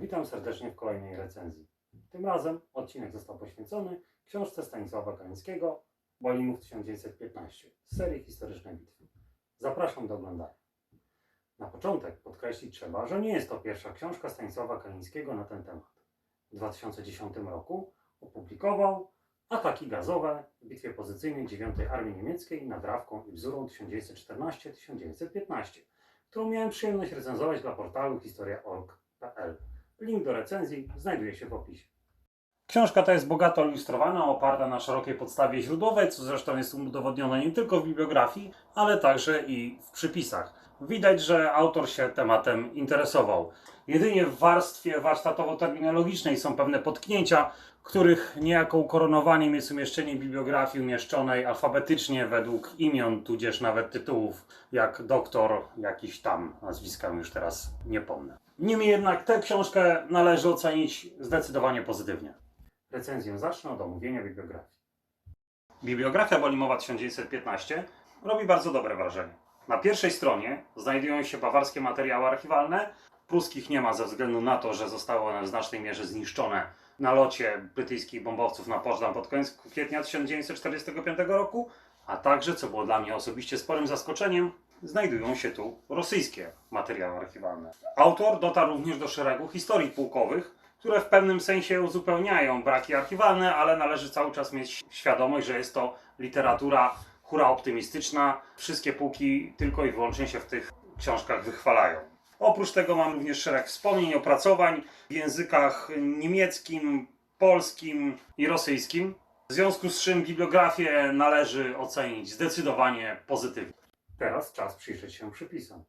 Witam serdecznie w kolejnej recenzji. Tym razem odcinek został poświęcony książce Stanisława Kalińskiego Bolimów 1915 z serii Historyczne Bitwy. Zapraszam do oglądania. Na początek podkreślić trzeba, że nie jest to pierwsza książka Stanisława Kalińskiego na ten temat. W 2010 roku opublikował Ataki gazowe w bitwie pozycyjnej 9 Armii Niemieckiej nad Rawką i Bzurą 1914-1915, którą miałem przyjemność recenzować dla portalu historia.org.pl. Link do recenzji znajduje się w opisie. Książka ta jest bogato ilustrowana, oparta na szerokiej podstawie źródłowej, co zresztą jest udowodnione nie tylko w bibliografii, ale także i w przypisach. Widać, że autor się tematem interesował. Jedynie w warstwie warsztatowo-terminologicznej są pewne potknięcia, których niejako ukoronowaniem jest umieszczenie bibliografii umieszczonej alfabetycznie według imion, tudzież nawet tytułów, jak doktor jakiś tam, nazwiska już teraz nie pomnę. Niemniej jednak tę książkę należy ocenić zdecydowanie pozytywnie. Recenzję zacznę od omówienia bibliografii. Bibliografia Bolimowa 1915 robi bardzo dobre wrażenie. Na pierwszej stronie znajdują się bawarskie materiały archiwalne. Pruskich nie ma ze względu na to, że zostały one w znacznej mierze zniszczone na locie brytyjskich bombowców na Poczdam pod koniec kwietnia 1945 roku, a także, co było dla mnie osobiście sporym zaskoczeniem, znajdują się tu rosyjskie materiały archiwalne. Autor dotarł również do szeregu historii pułkowych, które w pewnym sensie uzupełniają braki archiwalne, ale należy cały czas mieć świadomość, że jest to literatura hura optymistyczna. Wszystkie pułki tylko i wyłącznie się w tych książkach wychwalają. Oprócz tego mam również szereg wspomnień, opracowań w językach niemieckim, polskim i rosyjskim. W związku z czym bibliografię należy ocenić zdecydowanie pozytywnie. Teraz czas przyjrzeć się przypisom.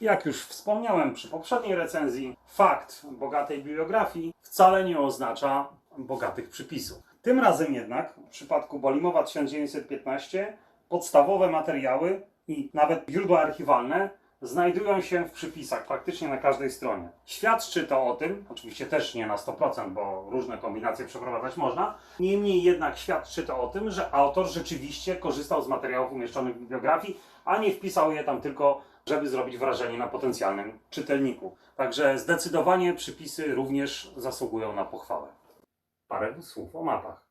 Jak już wspomniałem przy poprzedniej recenzji, fakt bogatej bibliografii wcale nie oznacza bogatych przypisów. Tym razem jednak, w przypadku Bolimowa 1915, podstawowe materiały i nawet źródła archiwalne znajdują się w przypisach praktycznie na każdej stronie. Świadczy to o tym, oczywiście też nie na 100%, bo różne kombinacje przeprowadzać można, niemniej jednak świadczy to o tym, że autor rzeczywiście korzystał z materiałów umieszczonych w bibliografii, a nie wpisał je tam tylko, żeby zrobić wrażenie na potencjalnym czytelniku. Także zdecydowanie przypisy również zasługują na pochwałę. Parę słów o mapach.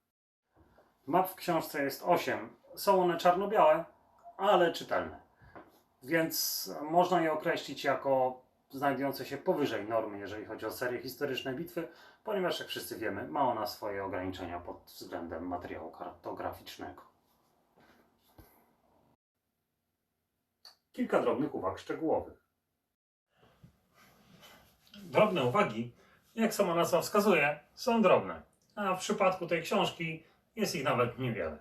Map w książce jest 8. Są one czarno-białe, ale czytelne więc można je określić jako znajdujące się powyżej normy, jeżeli chodzi o serię historyczne bitwy, ponieważ jak wszyscy wiemy, ma ona swoje ograniczenia pod względem materiału kartograficznego. Kilka drobnych uwag szczegółowych. Drobne uwagi, jak sama nazwa wskazuje, są drobne, a w przypadku tej książki jest ich nawet niewiele.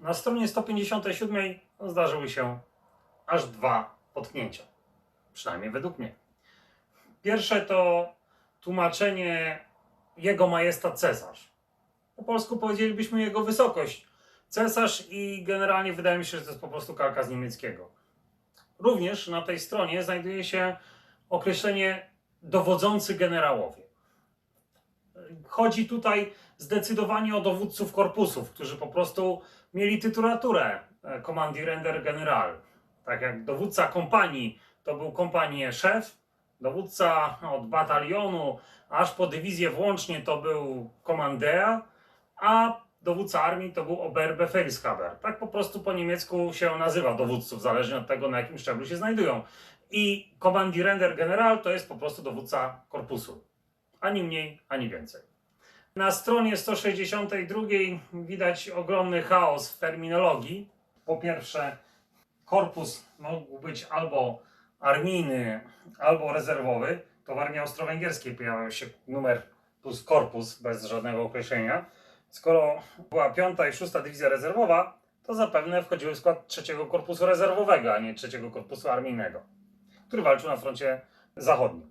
Na stronie 157 zdarzyły się aż dwa potknięcia. Przynajmniej według mnie. Pierwsze to tłumaczenie Jego Majestat Cesarz. Po polsku powiedzielibyśmy Jego Wysokość Cesarz i generalnie wydaje mi się, że to jest po prostu kalka z niemieckiego. Również na tej stronie znajduje się określenie dowodzący generałowie. Chodzi tutaj zdecydowanie o dowódców korpusów, którzy po prostu mieli tytulaturę Kommandierender General. Tak jak dowódca kompanii to był kompanii szef, dowódca od batalionu aż po dywizję włącznie to był komandea, a dowódca armii to był Oberbefehlshaber. Tak po prostu po niemiecku się nazywa dowódców, zależnie od tego na jakim szczeblu się znajdują. I Kommandierender General to jest po prostu dowódca korpusu. Ani mniej, ani więcej. Na stronie 162 widać ogromny chaos w terminologii. Po pierwsze, korpus mógł być albo armijny, albo rezerwowy. To w armii austro-węgierskiej pojawiał się numer plus korpus bez żadnego określenia. Skoro była piąta i szósta dywizja rezerwowa, to zapewne wchodziły w skład trzeciego korpusu rezerwowego, a nie trzeciego korpusu armijnego, który walczył na froncie zachodnim.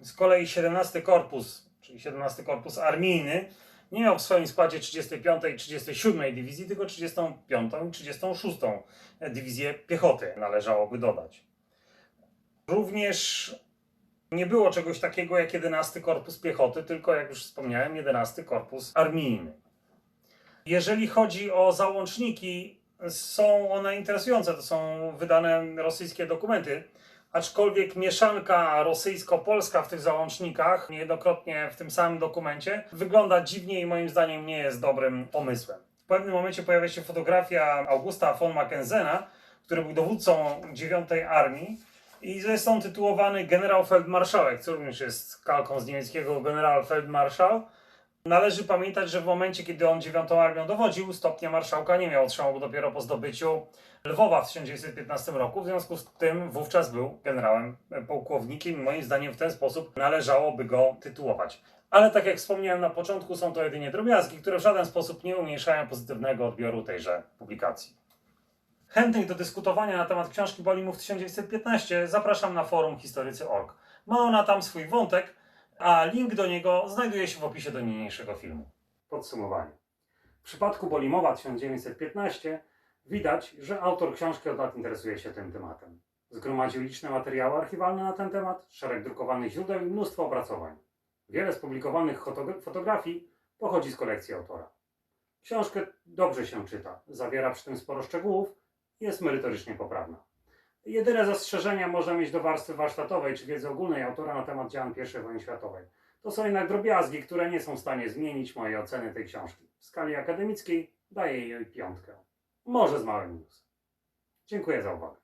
Z kolei 17 korpus, czyli 17 korpus armijny, nie miał w swoim składzie 35 i 37 dywizji, tylko 35 i 36 dywizję piechoty należałoby dodać. Również nie było czegoś takiego jak 11 korpus piechoty, tylko jak już wspomniałem, 11 korpus armijny. Jeżeli chodzi o załączniki, są one interesujące. To są wydane rosyjskie dokumenty Aczkolwiek mieszanka rosyjsko-polska w tych załącznikach, niejednokrotnie w tym samym dokumencie, wygląda dziwnie i moim zdaniem nie jest dobrym pomysłem. W pewnym momencie pojawia się fotografia Augusta von Mackenzena, który był dowódcą 9 Armii i jest on tytułowany generał feldmarszałek, co również jest kalką z niemieckiego general feldmarszał. Należy pamiętać, że w momencie, kiedy on 9 armią dowodził, stopnia marszałka nie miał, otrzymał go dopiero po zdobyciu Lwowa w 1915 roku, w związku z tym wówczas był generałem, e, pułkownikiem moim zdaniem w ten sposób należałoby go tytułować. Ale tak jak wspomniałem na początku, są to jedynie drobiazgi, które w żaden sposób nie umniejszają pozytywnego odbioru tejże publikacji. Chętnych do dyskutowania na temat książki Bolimów 1915 zapraszam na forum historycy.org. Ma ona tam swój wątek, a link do niego znajduje się w opisie do niniejszego filmu. Podsumowanie. W przypadku Bolimowa 1915 widać, że autor książki od lat interesuje się tym tematem. Zgromadził liczne materiały archiwalne na ten temat, szereg drukowanych źródeł i mnóstwo opracowań. Wiele z publikowanych fotogra- fotografii pochodzi z kolekcji autora. Książkę dobrze się czyta, zawiera przy tym sporo szczegółów i jest merytorycznie poprawna. Jedyne zastrzeżenia można mieć do warstwy warsztatowej czy wiedzy ogólnej autora na temat działań I wojny światowej. To są jednak drobiazgi, które nie są w stanie zmienić mojej oceny tej książki. W skali akademickiej daję jej piątkę. Może z małym minusem. Dziękuję za uwagę.